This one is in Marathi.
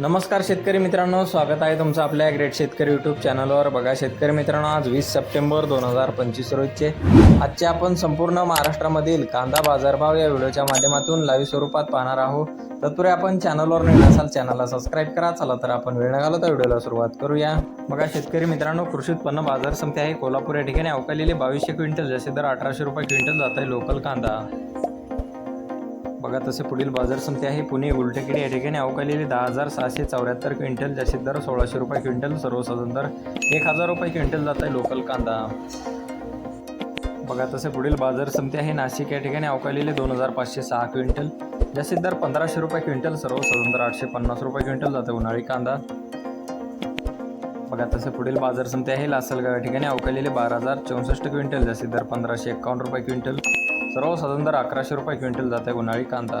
नमस्कार शेतकरी मित्रांनो स्वागत आहे तुमचं आपल्या ग्रेट शेतकरी यूट्यूब चॅनलवर बघा शेतकरी मित्रांनो आज वीस सप्टेंबर दोन हजार पंचवीस रोजचे आजचे आपण संपूर्ण महाराष्ट्रामधील कांदा बाजारभाव या व्हिडिओच्या माध्यमातून लाईव्ह स्वरूपात पाहणार आहोत. तत्पूर्वी आपण चॅनलवर नवीन असाल चॅनलला सबस्क्राईब करा. चला तर आपण वेळ न तर व्हिडिओला सुरुवात करूया. बघा शेतकरी मित्रांनो कृषी उत्पन्न बाजार समिती आहे. कोल्हापूर या ठिकाणी अवकालेले बावीसशे क्विंटल जसे दर अठराशे रुपये क्विंटल जात आहे लोकल कांदा. बघा तसे पुढील बाजार समिती आहे. पुणे उलटेकडे या ठिकाणी अवकालेली दहा हजार सहाशे चौऱ्याहत्तर क्विंटल जास्तीत दर सोळाशे रुपये क्विंटल सर्वसाधारण दर एक हजार रुपये क्विंटल जात आहे लोकल कांदा. बघा तसे पुढील बाजार समिती आहे. नाशिक या ठिकाणी अवकालेले दोन हजार पाचशे सहा क्विंटल जास्तीत दर पंधराशे रुपये क्विंटल सर्वसाधारण दर आठशे पन्नास रुपये क्विंटल जाते उन्हाळी कांदा. बघा तसे पुढील बाजार समिती आहे. लासलगाव या ठिकाणी अवकालेले बारा हजार चौसष्ट क्विंटल जास्तीत दर पंधराशे एकावन्न रुपये क्विंटल सर्वसाधारण दर अकराशे रुपये क्विंटल जात आहे उन्हाळी कांदा.